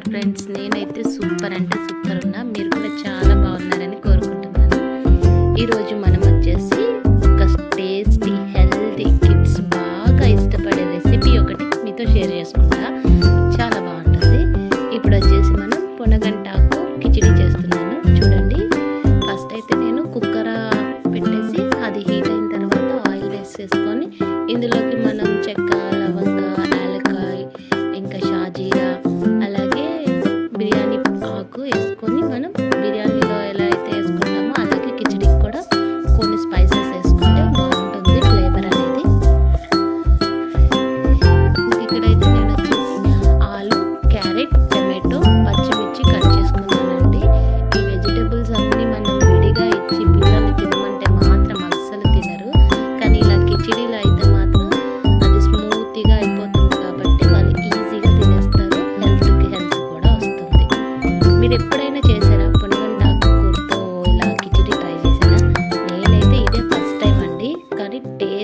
ఉన్నారు ఫ్రెండ్స్. నేనైతే సూపర్ అంటే సూపర్ ఉన్నా. మీరు కూడా చాలా బాగున్నారని కోరుకుంటున్నాను. ఈరోజు మనం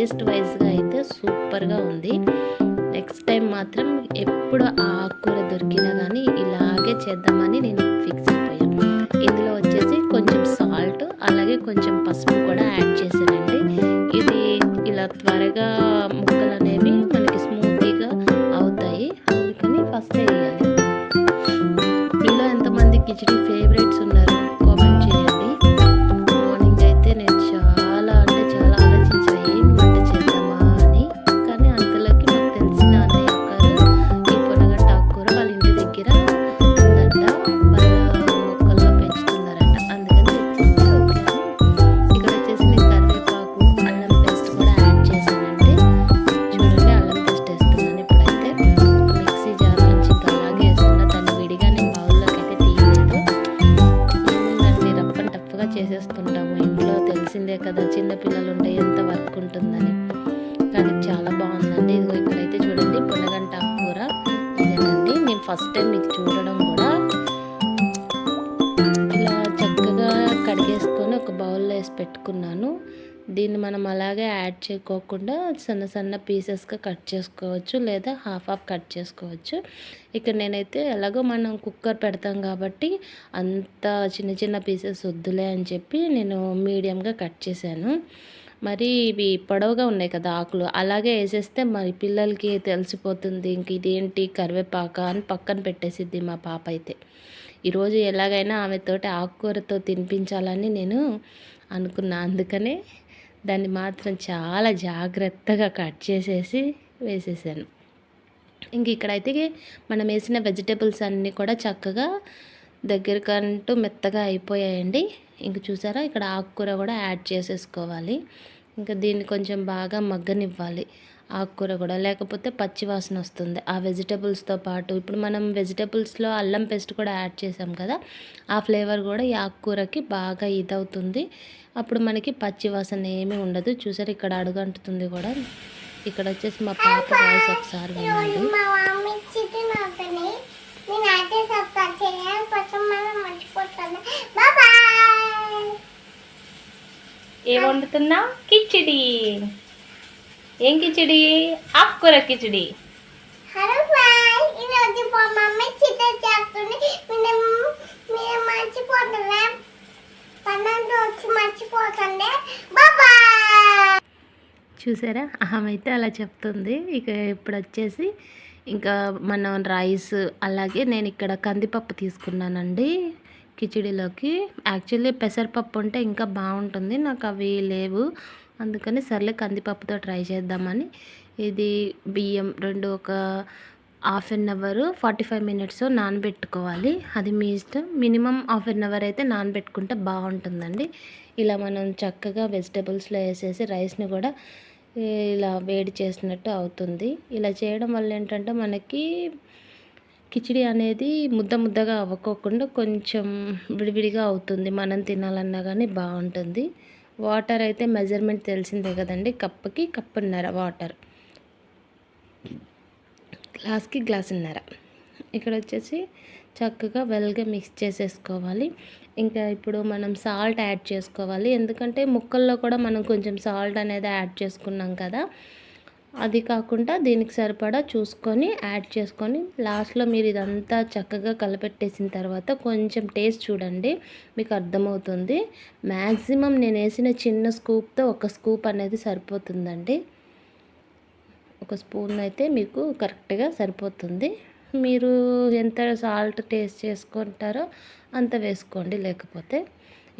టేస్ట్ వైజ్గా అయితే సూపర్గా ఉంది. నెక్స్ట్ టైం మాత్రం ఎప్పుడు ఆకుకూర దొరికినా కానీ ఇలాగే చేద్దామని చేసేస్తుంటాము ఇంట్లో తెలిసిందే కదా చిన్న పిల్లలు ఉంటే ఎంత వర్క్ ఉంటుందని. కానీ చాలా బాగుందండి. ఇదిగో ఇక్కడైతే చూడండి పొనగంట కూర. ఇదేనండి. నేను ఫస్ట్ టైం మీకు చూడడం కూడా. ఇలా చక్కగా కడిగేసుకొని ఒక బౌల్లో వేసి పెట్టుకున్నాను. దీన్ని మనం అలాగే యాడ్ చేయకోకుండా సన్న సన్న పీసెస్గా కట్ చేసుకోవచ్చు లేదా హాఫ్ హాఫ్ కట్ చేసుకోవచ్చు. ఇక్కడ నేనైతే ఎలాగో మనం కుక్కర్ పెడతాం కాబట్టి అంత చిన్న చిన్న పీసెస్ వద్దులే అని చెప్పి నేను మీడియంగా కట్ చేశాను. మరి ఇవి పొడవుగా ఉన్నాయి కదా ఆకులు అలాగే వేసేస్తే మరి పిల్లలకి తెలిసిపోతుంది ఇంక ఇదేంటి కరివేపాక అని పక్కన పెట్టేసిద్ది మా పాప అయితే. ఈరోజు ఎలాగైనా ఆమెతోటి ఆకుకూరతో తినిపించాలని నేను అనుకున్నా అందుకనే దాన్ని మాత్రం చాలా జాగ్రత్తగా కట్ చేసేసి వేసేసాను. ఇంక ఇక్కడైతే మనం వేసిన వెజిటేబుల్స్ అన్నీ కూడా చక్కగా దగ్గరకంటూ మెత్తగా అయిపోయాయండి. ఇంక చూసారా ఇక్కడ ఆకుకూర కూడా యాడ్ చేసేసుకోవాలి. ఇంకా దీన్ని కొంచెం బాగా మగ్గనివ్వాలి. ఆకుకూర కూడా. లేకపోతే పచ్చి వాసన వస్తుంది. ఆ వెజిటేబుల్స్తో పాటు ఇప్పుడు మనం వెజిటేబుల్స్లో అల్లం పేస్ట్ కూడా యాడ్ చేసాం కదా ఆ ఫ్లేవర్ కూడా ఈ ఆకుకూరకి బాగా ఇదవుతుంది. అప్పుడు మనకి పచ్చి వాసన ఏమీ ఉండదు. చూసారు ఇక్కడ అడుగంటుతుంది కూడా. ఇక్కడ వచ్చేసి మా పాప వాయిస్ ఒకసారి వినండి. ఏ వండుతున్నా కిచిడి ఏం కిచిడి ఆకుకూర కిచిడి హలో ఫ్రెండ్ ఈరోజు మా మమ్మీ చికెన్ చేస్తుంది పన్నెండు వచ్చి చూసారా? ఆమె అయితే అలా చెప్తుంది. ఇక ఇప్పుడు వచ్చేసి ఇంకా మనం రైస్ అలాగే నేను ఇక్కడ కందిపప్పు తీసుకున్నానండి కిచిడిలోకి. యాక్చువల్లీ పెసరపప్పు ఉంటే ఇంకా బాగుంటుంది. నాకు అవి లేవు. అందుకని సర్లే కందిపప్పుతో ట్రై చేద్దామని. ఇది బియ్యం రెండు ఒక half an hour forty five minutes నానబెట్టుకోవాలి. అది మీ ఇష్టం. మినిమం హాఫ్ అన్ అవర్ అయితే నానబెట్టుకుంటే బాగుంటుందండి. ఇలా మనం చక్కగా వెజిటేబుల్స్లో వేసేసి రైస్ని కూడా ఇలా వేడి చేసినట్టు అవుతుంది. ఇలా చేయడం వల్ల ఏంటంటే మనకి కిచిడి అనేది ముద్ద ముద్దగా అవ్వకోకుండా కొంచెం విడివిడిగా అవుతుంది. మనం తినాలన్నా కానీ బాగుంటుంది. వాటర్ అయితే మెజర్మెంట్ తెలిసిందే కదండి. కప్పుకి కప్పున్నర వాటర్. గ్లాస్కి గ్లాసున్నర. ఇక్కడ వచ్చేసి చక్కగా వెల్గా మిక్స్ చేసేసుకోవాలి. ఇంకా ఇప్పుడు మనం సాల్ట్ యాడ్ చేసుకోవాలి. ఎందుకంటే ముక్కల్లో కూడా మనం కొంచెం సాల్ట్ అనేది యాడ్ చేసుకున్నాం కదా. అది కాకుండా దీనికి సరిపడా చూసుకొని యాడ్ చేసుకొని లాస్ట్లో మీరు ఇదంతా చక్కగా కలపెట్టేసిన తర్వాత కొంచెం టేస్ట్ చూడండి మీకు అర్థమవుతుంది. మ్యాక్సిమం నేను వేసిన చిన్న స్కూప్తో ఒక స్కూప్ అనేది సరిపోతుందండి. ఒక స్పూన్ అయితే మీకు కరెక్ట్గా సరిపోతుంది. మీరు ఎంత సాల్ట్ టేస్ట్ చేసుకుంటారో అంత వేసుకోండి లేకపోతే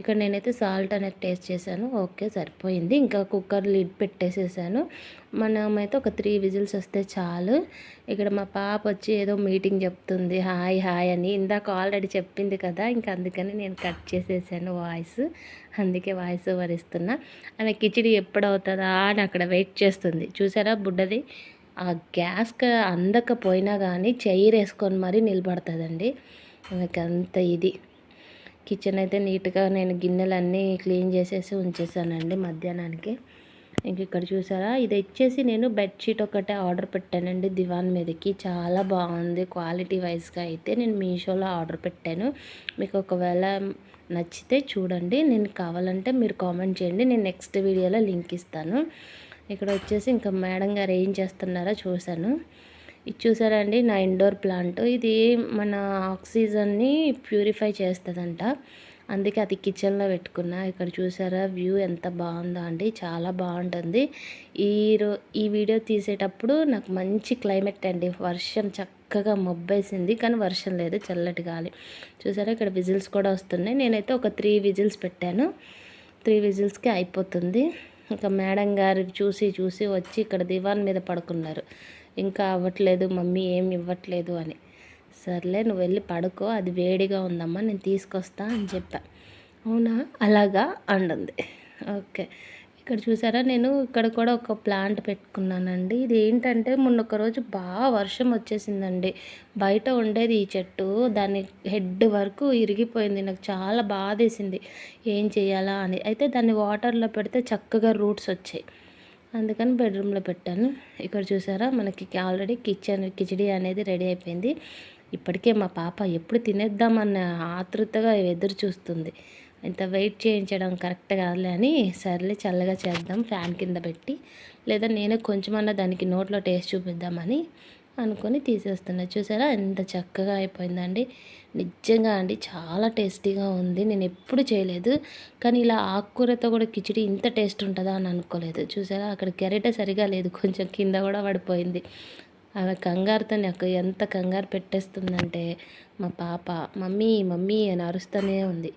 ఇక్కడ నేనైతే సాల్ట్ అనేది టేస్ట్ చేశాను. ఓకే సరిపోయింది. ఇంకా కుక్కర్ లిడ్ పెట్టేసేసాను. మనమైతే ఒక త్రీ విజిల్స్ వస్తే చాలు. ఇక్కడ మా పాప వచ్చి ఏదో మీటింగ్ చెప్తుంది. హాయ్ హాయ్ అని. ఇందాక ఆల్రెడీ చెప్పింది కదా ఇంకా అందుకని నేను కట్ చేసేసాను వాయిస్. అందుకే వాయిస్ ఓవర్ ఇస్తున్నా. ఆమె కిచిడి ఎప్పుడు అవుతుందా అని అక్కడ వెయిట్ చేస్తుంది. చూసారా బుడ్డది? ఆ గ్యాస్ అందకపోయినా కానీ చైర్ వేసుకొని మరీ నిలబడుతుందండి. ఆమెకి అంత ఇది. కిచెన్ అయితే నీట్గా నేను గిన్నెలన్నీ క్లీన్ చేసేసి ఉంచేసానండి మధ్యాహ్నానికి. ఇంక ఇక్కడ చూసారా? ఇది వచ్చేసి నేను బెడ్షీట్ ఒకటే ఆర్డర్ పెట్టానండి దివాన్ మీదకి. చాలా బాగుంది క్వాలిటీ వైజ్గా అయితే నేను మీషోలో ఆర్డర్ పెట్టాను. మీకు ఒకవేళ నచ్చితే చూడండి. నేను కావాలంటే మీరు కామెంట్ చేయండి. నేను నెక్స్ట్ వీడియోలో లింక్ ఇస్తాను. ఇక్కడ వచ్చేసి ఇంకా మేడం గారు ఏం చేస్తున్నారో చూశాను. ఇది చూసారా అండి నా ఇండోర్ ప్లాంట్. ఇది మన ఆక్సిజన్ని ప్యూరిఫై చేస్తుందంట. అందుకే అది కిచెన్లో పెట్టుకున్నా. ఇక్కడ చూసారా? వ్యూ ఎంత బాగుందో అండి? చాలా బాగుంటుంది. ఈ ఈ వీడియో తీసేటప్పుడు నాకు మంచి క్లైమేట్ అండి. వర్షం చక్కగా మబ్బేసింది. కానీ వర్షం లేదు. చల్లటి గాలి. చూసారా? ఇక్కడ విజిల్స్ కూడా వస్తున్నాయి. నేనైతే ఒక త్రీ విజిల్స్ పెట్టాను. త్రీ విజిల్స్కి అయిపోతుంది. ఇంకా మేడం గారు చూసి చూసి వచ్చి ఇక్కడ దివాన్ మీద పడుకున్నారు. ఇంకా అవ్వట్లేదు మమ్మీ ఏమి ఇవ్వట్లేదు అని. సర్లే నువ్వు వెళ్ళి పడుకో అది వేడిగా ఉందమ్మా నేను తీసుకొస్తా అని చెప్పా. అవునా? అలాగా అంటుంది. ఓకే. ఇక్కడ చూసారా నేను ఇక్కడ కూడా ఒక ప్లాంట్ పెట్టుకున్నానండి. ఇది ఏంటంటే మొన్న ఒకరోజు బాగా వర్షం వచ్చేసిందండి. బయట ఉండేది ఈ చెట్టు దాని హెడ్ వరకు ఇరిగిపోయింది నాకు చాలా బాధేసింది. ఏం చేయాలా అని. అయితే దాన్ని వాటర్లో పెడితే చక్కగా రూట్స్ వచ్చాయి. అందుకని బెడ్రూమ్లో పెట్టాను. ఇక్కడ చూసారా? మనకి ఆల్రెడీ కిచెన్ కిచిడి అనేది రెడీ అయిపోయింది. ఇప్పటికే మా పాప ఎప్పుడు తినేద్దామన్న ఆతృతగా ఎదురు చూస్తుంది. ఇంత వెయిట్ చేయించడం కరెక్ట్ కాదులే అని సర్లే చల్లగా చేద్దాం ఫ్యాన్ కింద పెట్టి. లేదా నేనే కొంచెమన్నా దానికి నోట్లో టేస్ట్ చూపిద్దామని. అనుకొని తీసేస్తున్నా. చూసారా? ఎంత చక్కగా అయిపోయిందండి. నిజంగా అండి చాలా టేస్టీగా ఉంది. నేను ఎప్పుడు చేయలేదు. కానీ ఇలా ఆకుకూరతో కూడా కిచిడి ఇంత టేస్ట్ ఉంటుందా అని అనుకోలేదు. చూసారా? అక్కడ కెరెటే సరిగా లేదు. కొంచెం కింద కూడా పడిపోయింది. ఆమె కంగారుతో నాకు ఎంత కంగారు పెట్టేస్తుందంటే మా పాప మమ్మీ మమ్మీ అని అరుస్తూనే ఉంది.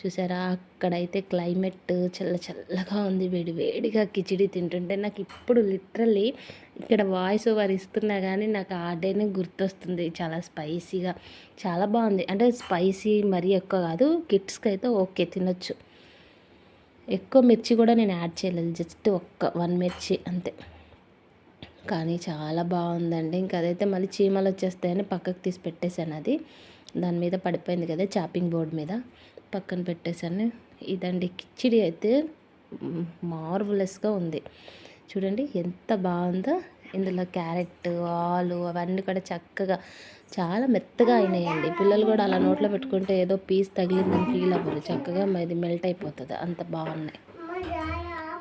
చూసారా? అక్కడైతే క్లైమేట్ చల్ల చల్లగా ఉంది. వేడి వేడిగా కిచిడి తింటుంటే నాకు ఇప్పుడు లిటరల్లీ ఇక్కడ వాయిస్ ఓవర్ ఇస్తున్నా కానీ నాకు ఆ డేనే గుర్తొస్తుంది. చాలా స్పైసీగా చాలా బాగుంది. అంటే స్పైసీ మరీ ఎక్కువ కాదు కిడ్స్కి అయితే ఓకే తినొచ్చు. ఎక్కువ మిర్చి కూడా నేను యాడ్ చేయలేదు. జస్ట్ ఒక్క వన్ మిర్చి అంతే. కానీ చాలా బాగుందండి. ఇంకా అదైతే మళ్ళీ చీమలు వచ్చేస్తాయని పక్కకు తీసి పెట్టేశాను అది. దాని మీద పడిపోయింది కదా చాపింగ్ బోర్డ్ మీద. పక్కన పెట్టేశాను. ఇదండి కిచిడి అయితే మార్వలెస్గా ఉంది. చూడండి ఎంత బాగుందో. ఇందులో క్యారెట్ ఆలు అవన్నీ కూడా చక్కగా చాలా మెత్తగా అయినాయండి. పిల్లలు కూడా అలా నోట్లో పెట్టుకుంటే ఏదో పీస్ తగిలిందని ఫీల్ అవ్వదు చక్కగా ఇది మెల్ట్ అయిపోతుంది. అంత బాగున్నాయి.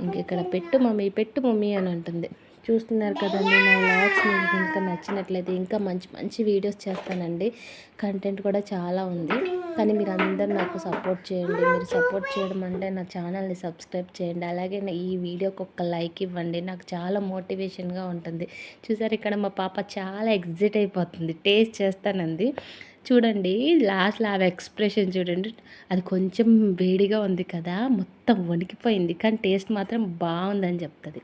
ఇంక ఇక్కడ పెట్టు మమ్మీ పెట్టు మమ్మీ అని అంటుంది. చూస్తున్నారు కదండి నా వ్లాగ్స్ మీకు ఇంకా నచ్చినట్లయితే ఇంకా మంచి మంచి వీడియోస్ చేస్తానండి. కంటెంట్ కూడా చాలా ఉంది. కానీ మీరు అందరు నాకు సపోర్ట్ చేయండి. మీరు సపోర్ట్ చేయడం అంటే నా ఛానల్ని సబ్స్క్రైబ్ చేయండి. అలాగే నా ఈ వీడియోకి ఒక లైక్ ఇవ్వండి. నాకు చాలా మోటివేషన్గా ఉంటుంది. చూసారు ఇక్కడ మా పాప చాలా ఎగ్జిట్ అయిపోతుంది. టేస్ట్ చేస్తానంది. చూడండి లాస్ట్లో ఆ ఎక్స్ప్రెషన్ చూడండి. అది కొంచెం వేడిగా ఉంది కదా మొత్తం వణికిపోయింది. కానీ టేస్ట్ మాత్రం బాగుందని చెప్తుంది.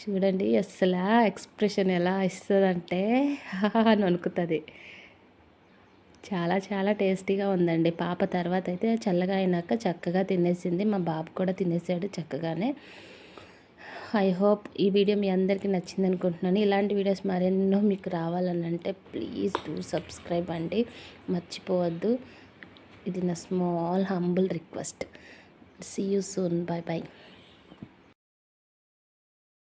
చూడండి అసలు ఎక్స్ప్రెషన్ ఎలా ఇస్తుందంటే అని వణుకుతుంది. చాలా చాలా టేస్టీగా ఉందండి. పాప తర్వాత అయితే చల్లగా అయినాక చక్కగా తినేసింది. మా బాబు కూడా తినేసాడు చక్కగానే. ఐ హోప్ ఈ వీడియో మీ అందరికీ నచ్చింది అనుకుంటున్నాను. ఇలాంటి వీడియోస్ మరెన్నో మీకు రావాలని అంటే ప్లీజ్ డూ సబ్స్క్రైబ్ అండి. మర్చిపోవద్దు. ఇది నా small humble request see you soon bye bye